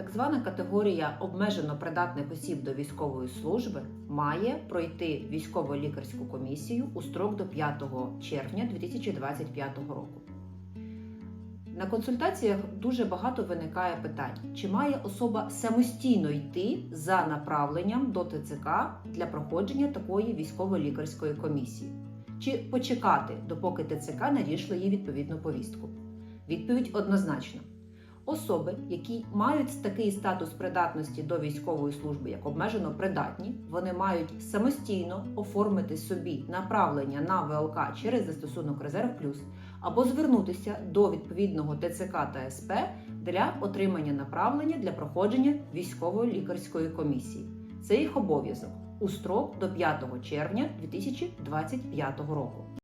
Так звана категорія обмежено придатних осіб до військової служби має пройти військово-лікарську комісію у строк до 5 червня 2025 року. На консультаціях дуже багато виникає питань, чи має особа самостійно йти за направленням до ТЦК для проходження такої військово-лікарської комісії, чи почекати, допоки ТЦК нарішли їй відповідну повістку. Відповідь однозначна. Особи, які мають такий статус придатності до військової служби, як обмежено придатні, вони мають самостійно оформити собі направлення на ВЛК через застосунок Резерв Плюс або звернутися до відповідного ТЦК та СП для отримання направлення для проходження військової лікарської комісії. Це їх обов'язок у строк до 5 червня 2025 року.